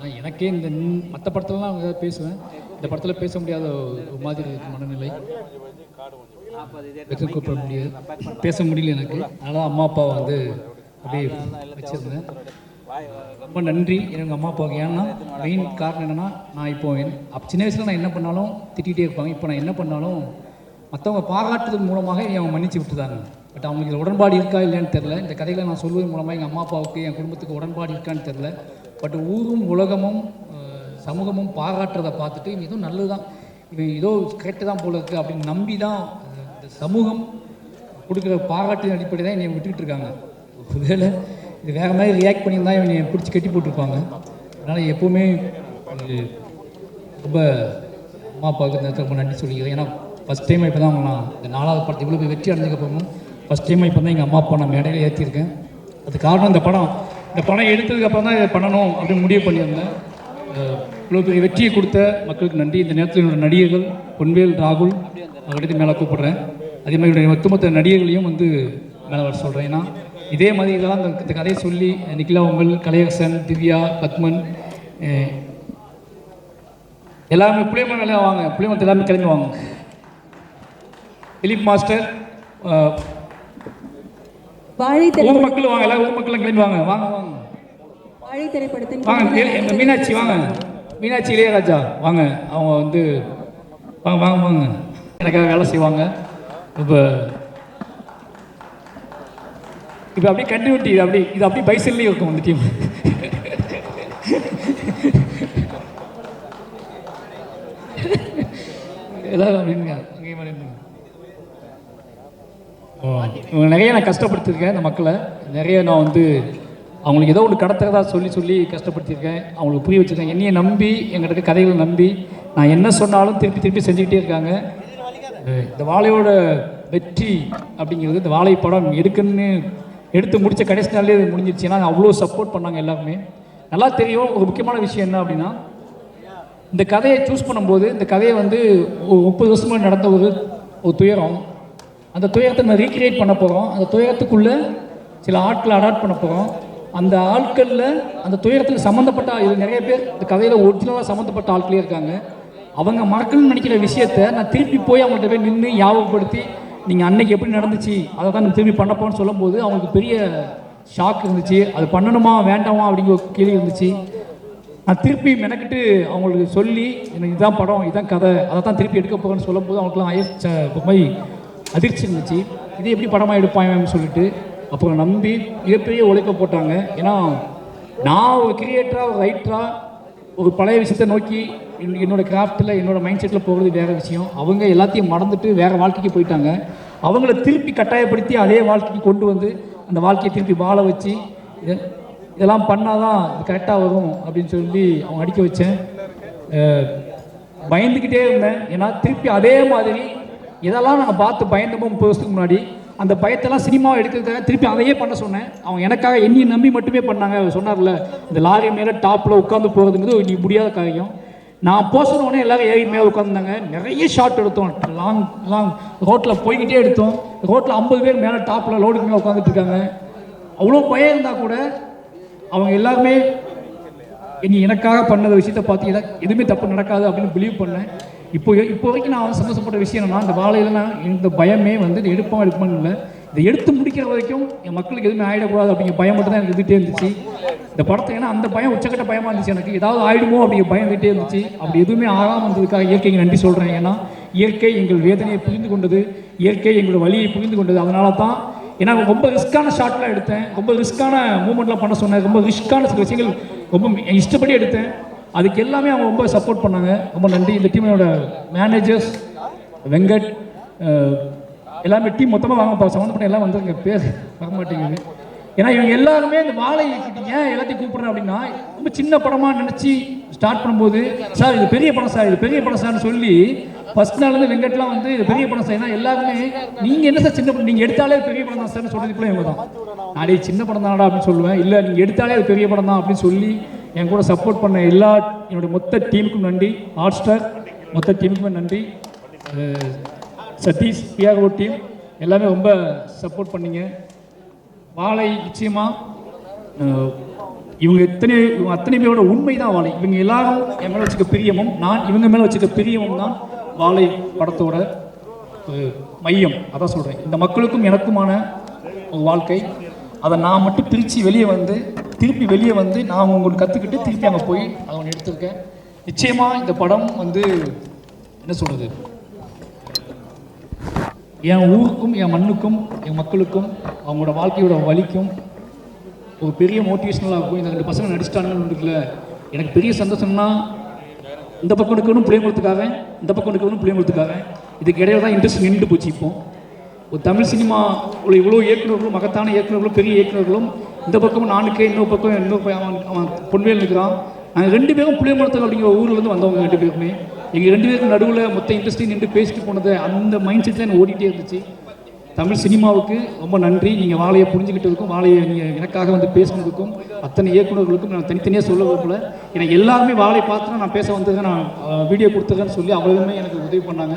ஆனால் எனக்கே இந்த மற்ற படத்துலலாம் அவங்க பேசுவேன். இந்த படத்தில் பேச முடியாத ஒரு மாதிரி மனநிலை. வெற்றி கூப்பிட முடியாது. பேச முடியல எனக்கு. அதனால் அம்மா அப்பா வந்து அப்படியே வச்சுருந்தேன். ரொம்ப நன்றி. எங்கள் அம்மா அப்பாவுக்கு. ஏன்னா மெயின் காரணம் என்னென்னா நான் இப்போ என் சின்ன வயசில் நான் என்ன பண்ணாலும் திட்டிகிட்டே இருப்பாங்க. இப்போ நான் என்ன பண்ணாலும் மற்றவங்க பாராட்டுறது மூலமாக என்னை அவங்க மன்னிச்சு விட்டுதாங்க பட் அவங்களுக்கு உடன்பாடு இருக்கா இல்லையான்னு தெரில இந்த கதைகளை நான் சொல்வதன் மூலமாக எங்கள் அம்மா அப்பாவுக்கு என் குடும்பத்துக்கு உடன்பாடு இருக்கான்னு தெரில பட் ஊரும் உலகமும் சமூகமும் பாராட்டுறதை பார்த்துட்டு இது ஏதோ நல்லது தான் இவன் ஏதோ கரெக்டு தான் போல இருக்குது அப்படின்னு நம்பி தான் இந்த சமூகம் கொடுக்குற பாராட்டின் அடிப்படை தான் என்னை விட்டுக்கிட்டு இருக்காங்க. ஒருவேளை இது வேறு மாதிரி ரியாக்ட் பண்ணியிருந்தா இவனை பிடிச்சி கட்டி போட்டிருப்பாங்க. அதனால் எப்போவுமே ரொம்ப அம்மா அப்பாவுக்கு இந்த ரொம்ப நன்றி சொல்லிக்கிறேன். ஏன்னா ஃபஸ்ட் டைம் இப்போ தான் நான் இந்த நாலாவது படத்தை இவ்வளோ போய் வெற்றி அடைஞ்சதுக்கப்புறமும் ஃபஸ்ட் டைம் இப்போ தான் எங்கள் அம்மா அப்பா நான் மேடையில் ஏற்றிருக்கேன் அது காரணம் இந்த படம். இந்த படம் எடுத்ததுக்கப்புறம் தான் இதை பண்ணணும் அப்படின்னு முடிவு பண்ணியிருந்தேன். இவ்வளோ பெரிய வெற்றியை கொடுத்த மக்களுக்கு நன்றி. இந்த நேரத்தில் என்னோட நடிகர்கள் பொன்வேல் ராகுல் அவர்கிட்ட மேலே கூப்பிடுறேன். அதே மாதிரி என்னுடைய ஒட்டுமொத்த நடிகர்களையும் வந்து மேலே வர சொல்கிறேன் ஏன்னா இதே மாதிரி இதெல்லாம் இந்த- கதையை சொல்லி நிக்கிலா உங்கள் கலையரசன் திவ்யா பத்மன் எல்லாருமே புளியமரம் வேலையாக வாங்க. புளியமரத்து எல்லாருமே கிளம்பி வாங்க. திலீப் மாஸ்டர் வாழை ஊர் மக்கள் வாங்க ஊர் மக்களும் கிளம்பி வாங்க வாங்க வாங்க. வாழை திரைப்படத்தின் வாங்க மீனாட்சி வாங்க. மீனாட்சி இளையராஜா வாங்க. அவங்க வந்து வாங்க வாங்க வாங்க. எனக்காக வேலை செய்வாங்க. இப்போ இப்போ அப்படியே கண்டினியூட்டி இது அப்படி இது அப்படியே பைசல்லையும் இருக்கும் டீம் எல்லாரும் அப்படிங்க அங்கேயும் மாதிரி இருந்துங்க. ஓ, இவங்க நிறைய நான் கஷ்டப்படுத்திருக்கேன் இந்த மக்களை. நிறைய நான் வந்து அவங்களுக்கு ஏதோ ஒன்று கடத்துறதா சொல்லி சொல்லி கஷ்டப்படுத்தியிருக்கேன். அவங்களுக்கு புரிய வச்சுருக்கேன். என்னையை நம்பி எங்கிட்ட இருக்க கதைகளை நம்பி நான் என்ன சொன்னாலும் திருப்பி திருப்பி செஞ்சுக்கிட்டே இருக்காங்க. இந்த வாழையோட வெற்றி அப்படிங்கிறது இந்த வாழை படம் எடுக்கணும்னு எடுத்து முடித்த கடைசி நாளே இது முடிஞ்சிருச்சு. ஏன்னா அவ்வளோ சப்போர்ட் பண்ணாங்க எல்லாருமே. நல்லா தெரியும். ஒரு முக்கியமான விஷயம் என்ன அப்படின்னா இந்த கதையை சூஸ் பண்ணும்போது இந்த கதையை வந்து ஒரு முப்பது வருஷமாக நடந்த ஒரு ஒரு துயரம். அந்த துயரத்தை நம்ம ரீக்ரியேட் பண்ண போகிறோம் அந்த துயரத்துக்குள்ளே சில ஆட்களை அடாப்ட் பண்ண போகிறோம் அந்த ஆட்களில் அந்த துயரத்தில் சம்மந்தப்பட்ட இது நிறைய பேர் இந்த கதையில் ஒரிஜினலாக சம்மந்தப்பட்ட ஆட்களே இருக்காங்க. அவங்க மறக்கணும்னு நினைக்கிற விஷயத்த நான் திருப்பி போய் அவங்கள்ட்ட போய் நின்று ஞாபகப்படுத்தி நீங்கள் அன்னைக்கு எப்படி நடந்துச்சு? அதை தான் நம்ம திரும்பி பண்ணப்போன்னு சொல்லும்போது அவங்களுக்கு பெரிய ஷாக் இருந்துச்சு. அது பண்ணணுமா வேண்டாமா? அப்படிங்கிற ஒரு கேள்வி இருந்துச்சு. நான் திருப்பி மெனக்கிட்டு அவங்களுக்கு சொல்லி எனக்கு இதுதான் படம் இதுதான் கதை அதை தான் திருப்பி எடுக்க போகிறேன்னு சொல்லும்போது அவங்களுக்குலாம் அயச்ச மாதிரி அதிர்ச்சி இருந்துச்சு. இது எப்படி படமாக எடுப்பாங்கன்னு சொல்லிட்டு அப்புறம் நம்பி மிகப்பெரிய உழைப்பை போட்டாங்க. ஏன்னா நான் ஒரு கிரியேட்டராக ஒரு ரைட்டராக ஒரு பழைய விஷயத்தை நோக்கி என்னோடய கிராஃப்டில் கிராஃப்ட்டில் மைண்ட் செட்டில் போகிறது வேறு விஷயம். அவங்க எல்லாத்தையும் மறந்துட்டு வேறு வாழ்க்கைக்கு போயிட்டாங்க. அவங்கள திருப்பி கட்டாயப்படுத்தி அதே வாழ்க்கைக்கு கொண்டு வந்து அந்த வாழ்க்கையை திருப்பி வாழ வச்சு இத- இதெல்லாம் பண்ணாதான் இது கரெக்டாக வரும் அப்படின்னு சொல்லி அவங்க அடிக்க வச்சேன். பயந்துக்கிட்டே இருந்தேன். ஏன்னா திருப்பி அதே மாதிரி இதெல்லாம் நாங்கள் பார்த்து பயந்தோமோ முப்பது வருஷத்துக்கு முன்னாடி அந்த பயத்தெல்லாம் சினிமாவை எடுக்கிறதுக்காக திருப்பி அதையே பண்ண சொன்னேன். அவங்க எனக்காக என்னையை நம்பி மட்டுமே பண்ணாங்க. அவர் சொன்னார்ல இந்த லாரி மேலே டாப்பில் உட்காந்து போகிறதுங்கிறது நீ முடியாத காரியம். நான் போசன உடனே எல்லாரும் ஏறி மேலே உட்காந்துருந்தாங்க நிறைய ஷாட் எடுத்தோம். லாங் லாங் ரோட்டில் போய்கிட்டே எடுத்தோம். ரோட்டில் ஐம்பது பேர் மேலே டாப்பில் லோடுக்கு மேலே உட்காந்துட்டு இருக்காங்க. அவ்வளோ பயம் இருந்தால் கூட அவங்க எல்லாருமே இனி எனக்காக பண்ணத விஷயத்தை பார்த்தீங்கன்னா எதுவுமே தப்பு நடக்காது அப்படின்னு பிலீவ் பண்ணேன். இப்போ இப்போ வரைக்கும் நான் சந்தோஷப்பட்ட விஷயம் என்னன்னா இந்த வாழையில நான் இந்த பயமே வந்து இது எடுப்போம் எடுப்போம்னு இல்லை இதை எடுத்து முடிக்கிற வரைக்கும் என் மக்களுக்கு எதுவுமே ஆகிடக்கூடாது அப்படிங்கிற பயம் மட்டும் தான் எனக்கு இருந்துகிட்டே இருந்துச்சு. இந்த படத்தை ஏன்னா அந்த பயம் உச்சக்கட்ட பயமாக இருந்துச்சு எனக்கு. ஏதாவது ஆயிடுமோ அப்படிங்கிற பயம் இருந்துகிட்டே இருந்துச்சு. அப்படி எதுவுமே ஆகாமல் இருந்ததுக்காக இயற்கைக்கு நன்றி சொல்கிறேன் ஏன்னா இயற்கை எங்கள் வேதனையை புரிந்து கொண்டது. இயற்கை எங்களோட வழியை புரிந்து கொண்டது. அதனால தான் ஏன்னா ரொம்ப ரிஸ்க்கான ஷாட்லாம் எடுத்தேன். ரொம்ப ரிஸ்க்கான மூமெண்ட்லாம் பண்ண சொன்னேன். ரொம்ப ரிஸ்க்கான சில விஷயங்கள் ரொம்ப என் இஷ்டப்படி எடுத்தேன். அதுக்கு எல்லாமே அவங்க ரொம்ப சப்போர்ட் பண்ணாங்க. ரொம்ப நன்றி. இந்த டீமோட மேனேஜர்ஸ் வெங்கட் எல்லாமே டீம் மொத்தமாக வாங்க சம்மந்தப்பட்ட எல்லாம் வந்துருங்க. பேர் வர மாட்டேங்குது. ஏன்னா இவங்க எல்லாருமே இந்த வாழை ஏன் எல்லாத்தையும் கூப்பிடுறேன் அப்படின்னா ரொம்ப சின்ன படமாக நினச்சி ஸ்டார்ட் பண்ணும்போது சார் இது பெரிய படம் சார் இது பெரிய படம் சார்னு சொல்லி ஃபர்ஸ்ட் நாள்லேருந்து வெங்கட்லாம் வந்து இது பெரிய படம் சார். ஏன்னா எல்லாருமே நீங்கள் என்ன சார் சின்ன படம்? நீங்கள் எடுத்தாலே பெரிய படம் தான் சார்னு சொல்கிறதுக்குள்ள இவங்க தான். நான் சின்ன படம் தானடா அப்படின்னு சொல்லுவேன். இல்லை நீங்கள் எடுத்தாலே அது பெரிய படம் தான் அப்படின்னு சொல்லி என் கூட சப்போர்ட் பண்ண எல்லா என்னுடைய மொத்த டீமுக்கும் நன்றி. ஹாட்ஸ்டார் மொத்த டீமுக்குமே நன்றி. சதீஷ் பியாகோ டீம் எல்லாமே ரொம்ப சப்போர்ட் பண்ணிங்க. வாழை நிச்சயமாக இவங்க எத்தனை இவங்க அத்தனை பேரோட உண்மை தான் வாழை. இவங்க எல்லாரும் என் மேலே வச்சுக்க பிரியமும் நான் இவங்க மேலே வச்சுக்க பிரியமும் தான் வாழை படத்தோட மையம். அதான் சொல்கிறேன் இந்த மக்களுக்கும் எனக்குமான ஒரு வாழ்க்கை. அதை நான் மட்டும் பிரித்து வெளியே வந்து திருப்பி வெளியே வந்து நான் உங்களுக்கு கற்றுக்கிட்டு திருப்பி அங்கே போய் அதை ஒன்று எடுத்திருக்கேன். நிச்சயமாக இந்த படம் வந்து என்ன சொல்கிறது என் ஊருக்கும் என் மண்ணுக்கும் என் மக்களுக்கும் அவங்களோட வாழ்க்கையோட வலிக்கும் ஒரு பெரிய மோட்டிவேஷனலாக இருக்கும் இந்த ரெண்டு பசங்க நடிச்சிட்டாங்கன்னு இருக்குல்ல எனக்கு பெரிய சந்தோஷம்னா இந்த பக்கம் இருக்கணும் பிள்ளைங்களுக்காக இந்த பக்கம் இருக்கணும் பிள்ளைங்களுக்காக இதுக்கு இடையில தான் இன்ட்ரெஸ்ட் நின்று போச்சு இப்போ. ஒரு தமிழ் சினிமா உள்ள இவ்வளோ இயக்குநர்களும் மகத்தான இயக்குநர்களும் பெரிய இயக்குநர்களும் இந்த பக்கம் நானுக்கே இன்னொரு பக்கம் இன்னொரு அவன் அவன் பொன்வேல் நிற்கிறான் நாங்கள் ரெண்டு பேரும் புளியங்குளத்துக்கு அப்படிங்கிற ஊர்லேருந்து வந்தவங்க ரெண்டு பேருமே. எங்கள் ரெண்டு பேருக்கு நடுவில் மொத்த இண்டஸ்ட்ரி நின்று பேசிட்டு போனது அந்த மைண்ட் செட் தான் ஓடிட்டே இருந்துச்சு. தமிழ் சினிமாவுக்கு ரொம்ப நன்றி. நீங்கள் வாழையை புரிஞ்சுக்கிட்டதுக்கும் வாழையை நீங்கள் எனக்காக வந்து பேசுனதுக்கும் அத்தனை இயக்குநர்களுக்கும் நான் தனித்தனியாக சொல்ல விரும்பல. ஏன்னா எல்லாருமே வாழை பார்த்து நான் பேச வந்ததுக்கு நான் வீடியோ கொடுத்துருக்கேன்னு சொல்லி அவ்வளவுமே எனக்கு உதவி பண்ணாங்க.